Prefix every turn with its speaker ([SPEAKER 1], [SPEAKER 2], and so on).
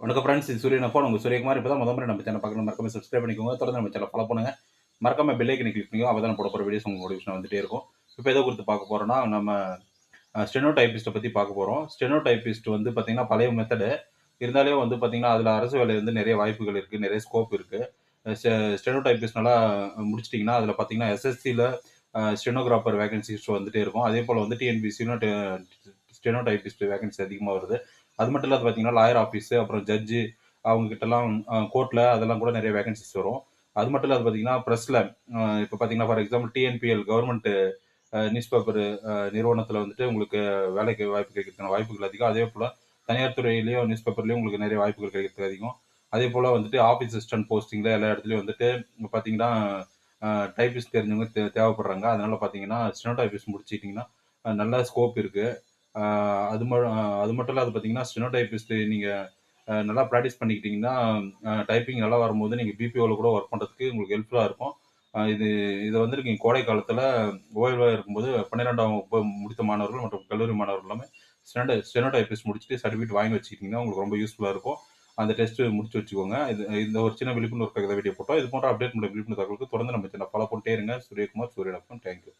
[SPEAKER 1] வணக்கம் ஃப்ரெண்ட்ஸ் இது சூரியன் அப்போ உங்கள் சூரியகுமார் இப்போ தான் முதல் முறை நம்ம சேனல் பார்க்கணும். மறக்காம சப்ஸ்கிரைப் பண்ணிக்கோங்க. தொடர்ந்து நம்ம சேனல் ஃபாலோ பண்ணுங்கள் மறக்காம பெல் ஐக்கனை கிளிக் பண்ணிக்கோ அப்போ தான் போட போகிற வீடியோஸ் உங்களுக்கு நோட்டிஃபிகேஷன் வந்துட்டே இருக்கும். இப்போ எதை குறித்து பார்க்க போகிறோம்னா நம்ம ஸ்டெனோ டைப்பிஸ்ட்டை பற்றி பார்க்க போகிறோம் ஸ்டெனோ டைப்பிஸ்ட் வந்து பார்த்தீங்கன்னா பழைய மெத்தடு இருந்தாலே வந்து பார்த்தீங்கன்னா அதில் அரசு வேலை வந்து நிறைய வாய்ப்புகள் இருக்குது நிறைய ஸ்கோப் இருக்குது ஸ்டெனோ டைப்பிஸ்ட் நல்லா முடிச்சிட்டிங்கன்னா அதில் பார்த்தீங்கன்னா எஸ்எஸ்சியில் ஸ்டெனோகிராஃபர் வேகன்சிஸ் வந்துட்டே இருக்கும். அதே போல் வந்து டிஎன்பிசியும் ஸ்டெனோ டைப்பிஸ்ட் வேகன்சி அதிகமாக வருது. அது மட்டும் இல்லாத பார்த்தீங்கன்னா லாயர் ஆஃபீஸு அப்புறம் ஜட்ஜு அவங்க கிட்டலாம் கோர்ட்டில் அதெல்லாம் கூட நிறைய வேகன்சிஸ் வரும். அது மட்டும் இல்லாத பார்த்தீங்கன்னா ப்ரெஸ்ஸில் இப்போ பார்த்தீங்கன்னா for example TNPL government newspaper நிறுவனத்தில் வந்துட்டு உங்களுக்கு வேலைக்கு வாய்ப்பு கிடைக்கிறதுக்கான வாய்ப்புகள் அதிகம். அதே போல் தனியார் துறையிலையும் நியூஸ் பேப்பர்லேயும் உங்களுக்கு நிறைய வாய்ப்புகள் கிடைக்கிறதுக்கு அதிகம். அதே போல் வந்துட்டு ஆஃபீஸ் அசிஸ்டன்ட் போஸ்டிங்கில் எல்லா இடத்துலையும் வந்துட்டு பார்த்தீங்கன்னா டைப்பிஸ்ட் தெரிஞ்சவங்க தே தேவைப்படுறாங்க. அதனால் பார்த்தீங்கன்னா ஸ்டெனோ டைப்பிஸ்ட் முடிச்சிட்டிங்கன்னா நல்ல ஸ்கோப் இருக்குது அது ம அது மட்டும் இல்லாத பார்த்தீங்கன்னா ஸ்டெனோ நீங்கள் நல்லா ப்ராக்டிஸ் பண்ணிக்கிட்டிங்கன்னா டைப்பிங் நல்லா வரும்போது நீங்கள் பிபிஓவில் கூட ஒர்க் பண்ணுறதுக்கு உங்களுக்கு ஹெல்ப்ஃபுல்லாக இருக்கும். இது இதை வந்து நீங்கள் கோடை காலத்தில் ஓய்வாக இருக்கும்போது பன்னிரெண்டாம் முடித்த மாணவர்கள் மற்றும் கல்லூரி மாணவர்கள் எல்லாமே ஸ்டெனோ ஸ்டெனோ முடிச்சுட்டு சர்டிஃபிகேட் வாங்கி வச்சுக்கிட்டிங்கன்னா உங்களுக்கு ரொம்ப யூஸ்ஃபுல்லாக இருக்கும். அந்த டெஸ்ட்டு முடிச்சு வச்சுக்கோங்க. இது இந்த ஒரு சின்ன விழிப்புணர்வு வீடியோ போட்டோம். இது போன்ற அப்டேட் பண்ண விழிப்புணர்வு தகவலுக்கு தொடர்ந்து நம்ம சின்ன ஃபாலோ பண்ணிட்டே இருங்க. சூரியகுமார் சூரியன் தேங்க்யூ